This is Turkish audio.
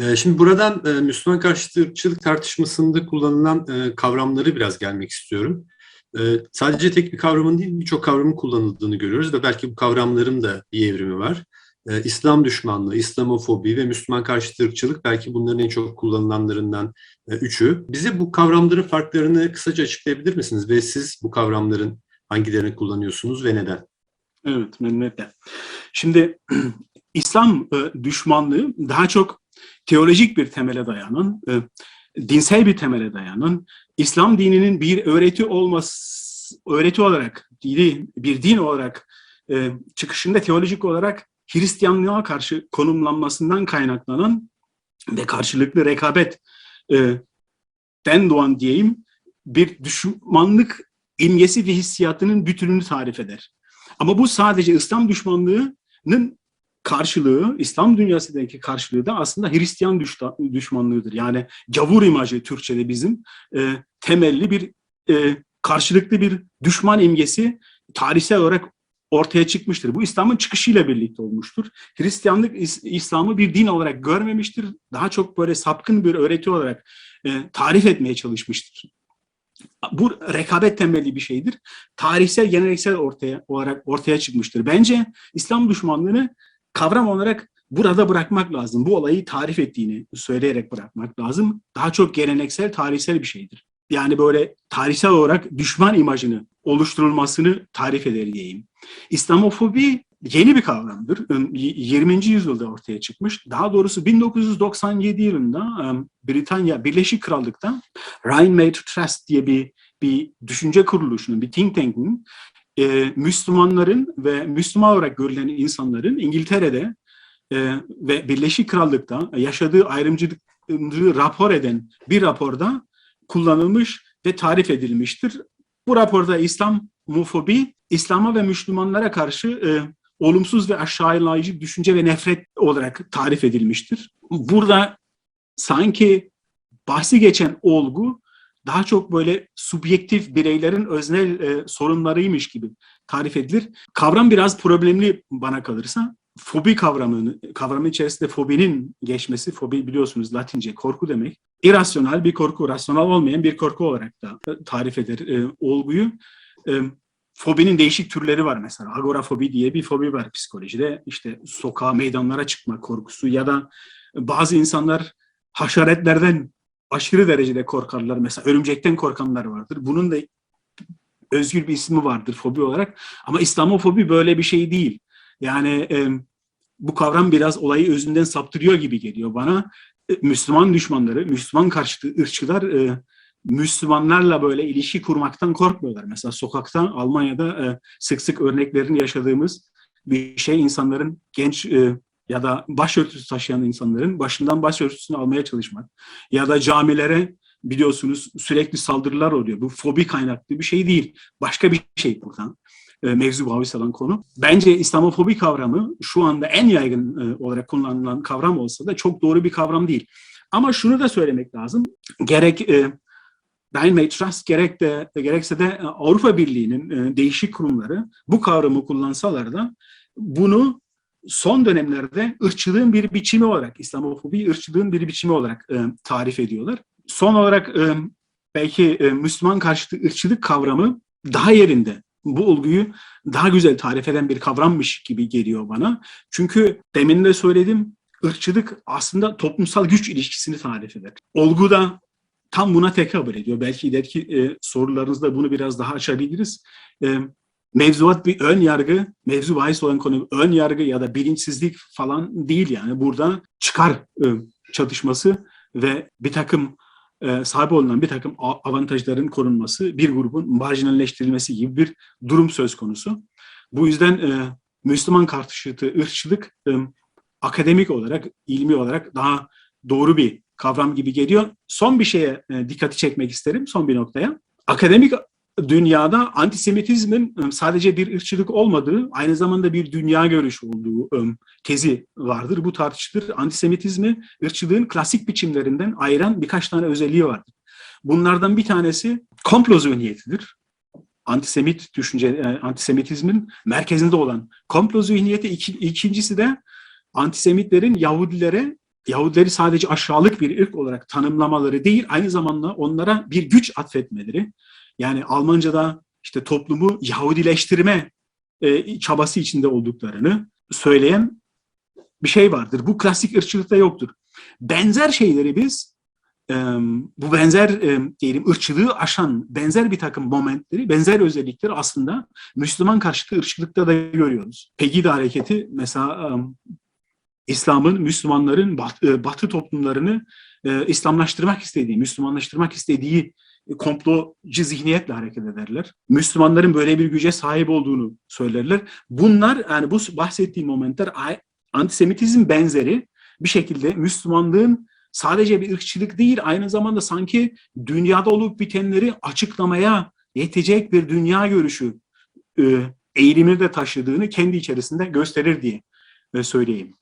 Ee, Şimdi buradan e, Müslüman karşıtı ırkçılık tartışmasında kullanılan e, kavramları biraz gelmek istiyorum. E, Sadece tek bir kavramın değil birçok kavramın kullanıldığını görüyoruz ve belki bu kavramların da bir evrimi var. E, İslam düşmanlığı, İslamofobi ve Müslüman karşıtı ırkçılık belki bunların en çok kullanılanlarından e, üçü. Bize bu kavramların farklarını kısaca açıklayabilir misiniz? Ve siz bu kavramların hangilerini kullanıyorsunuz ve neden? Evet, memnuniyetle. Şimdi İslam düşmanlığı daha çok teolojik bir temele dayanan, e, dinsel bir temele dayanan, İslam dininin bir öğreti olması, öğreti olarak, dini bir din olarak e, çıkışında teolojik olarak Hristiyanlığa karşı konumlanmasından kaynaklanan ve karşılıklı rekabet e, den doğan diyeyim bir düşmanlık imgesi ve hissiyatının bütününü tarif eder. Ama bu sadece İslam düşmanlığının karşılığı, İslam dünyasındaki karşılığı da aslında Hristiyan düşmanlığıdır. Yani gavur imajı Türkçe'de bizim e, temelli bir e, karşılıklı bir düşman imgesi tarihsel olarak ortaya çıkmıştır. Bu İslam'ın çıkışıyla birlikte olmuştur. Hristiyanlık İs- İslam'ı bir din olarak görmemiştir. Daha çok böyle sapkın bir öğreti olarak e, tarif etmeye çalışmıştır. Bu rekabet temelli bir şeydir. Tarihsel, geleneksel ortaya olarak ortaya çıkmıştır. Bence İslam düşmanlığını kavram olarak burada bırakmak lazım. Bu olayı tarif ettiğini söyleyerek bırakmak lazım. Daha çok geleneksel, tarihsel bir şeydir. Yani böyle tarihsel olarak düşman imajını oluşturulmasını tarif eder diyeyim. İslamofobi yeni bir kavramdır. 20. yüzyılda ortaya çıkmış. Daha doğrusu 1997 yılında ım, Britanya Birleşik Krallık'ta Made Trust diye bir bir düşünce kuruluşunun, bir think tank'in e, Müslümanların ve Müslüman olarak görülen insanların İngiltere'de e, ve Birleşik Krallık'ta yaşadığı ayrımcılığı rapor eden bir raporda kullanılmış ve tarif edilmiştir. Bu raporda İslamofobi, İslam'a ve Müslümanlara karşı e, olumsuz ve aşağılayıcı düşünce ve nefret olarak tarif edilmiştir. Burada sanki bahsi geçen olgu daha çok böyle subjektif bireylerin öznel e, sorunlarıymış gibi tarif edilir. Kavram biraz problemli bana kalırsa. Fobi kavramını, kavramın içerisinde fobinin geçmesi, fobi biliyorsunuz Latince korku demek. İrasyonel bir korku, rasyonel olmayan bir korku olarak da tarif eder e, olguyu. E, fobinin değişik türleri var mesela. Agorafobi diye bir fobi var psikolojide. İşte sokağa, meydanlara çıkma korkusu ya da bazı insanlar haşeretlerden aşırı derecede korkarlar. Mesela örümcekten korkanlar vardır. Bunun da özgür bir ismi vardır fobi olarak. Ama İslamofobi böyle bir şey değil. Yani e, bu kavram biraz olayı özünden saptırıyor gibi geliyor bana. E, Müslüman düşmanları, Müslüman karşıtı ırkçılar e, Müslümanlarla böyle ilişki kurmaktan korkmuyorlar. Mesela sokakta Almanya'da e, sık sık örneklerini yaşadığımız bir şey insanların genç e, ya da başörtüsü taşıyan insanların başından başörtüsünü almaya çalışmak ya da camilere biliyorsunuz sürekli saldırılar oluyor. Bu fobi kaynaklı bir şey değil. Başka bir şey buradan e, mevzu bahis alan konu. Bence İslamofobi kavramı şu anda en yaygın e, olarak kullanılan kavram olsa da çok doğru bir kavram değil. Ama şunu da söylemek lazım. Gerek e, Dynamite Trust gerek de gerekse de Avrupa Birliği'nin e, değişik kurumları bu kavramı kullansalar da bunu son dönemlerde ırkçılığın bir biçimi olarak, İslamofobi ırkçılığın bir biçimi olarak e, tarif ediyorlar. Son olarak e, belki e, Müslüman karşıtı ırkçılık kavramı daha yerinde. Bu olguyu daha güzel tarif eden bir kavrammış gibi geliyor bana. Çünkü demin de söyledim, ırkçılık aslında toplumsal güç ilişkisini tarif eder. Olgu da tam buna tekabül ediyor. Belki ileriki e, sorularınızda bunu biraz daha açabiliriz. E, mevzuat bir ön yargı, mevzu bahis olan konu ön yargı ya da bilinçsizlik falan değil yani. Burada çıkar e, çatışması ve bir takım e, sahip olunan bir takım avantajların korunması, bir grubun marjinalleştirilmesi gibi bir durum söz konusu. Bu yüzden e, Müslüman karşıtı ırkçılık akademik olarak, ilmi olarak daha doğru bir kavram gibi geliyor. Son bir şeye dikkati çekmek isterim, son bir noktaya. Akademik dünyada antisemitizmin e, sadece bir ırkçılık olmadığı, aynı zamanda bir dünya görüşü olduğu e, tezi vardır. Bu tartışılır. Antisemitizmi ırkçılığın klasik biçimlerinden ayıran birkaç tane özelliği vardır. Bunlardan bir tanesi komplo zihniyetidir. Antisemit düşünce, e, antisemitizmin merkezinde olan komplo zihniyeti. İki, ikincisi de antisemitlerin Yahudilere Yahudileri sadece aşağılık bir ırk olarak tanımlamaları değil, aynı zamanda onlara bir güç atfetmeleri. Yani Almanca'da işte toplumu Yahudileştirme e, çabası içinde olduklarını söyleyen bir şey vardır. Bu klasik ırkçılıkta yoktur. Benzer şeyleri biz e, bu benzer e, diyelim ırkçılığı aşan benzer bir takım momentleri, benzer özellikleri aslında Müslüman karşıtı ırkçılıkta da görüyoruz. Pegida hareketi mesela e, İslam'ın Müslümanların bat, e, batı toplumlarını e, İslamlaştırmak istediği, Müslümanlaştırmak istediği komplocu zihniyetle hareket ederler. Müslümanların böyle bir güce sahip olduğunu söylerler. Bunlar yani bu bahsettiğim momentler antisemitizm benzeri bir şekilde Müslümanlığın sadece bir ırkçılık değil aynı zamanda sanki dünyada olup bitenleri açıklamaya yetecek bir dünya görüşü e, eğilimini de taşıdığını kendi içerisinde gösterir diye söyleyeyim.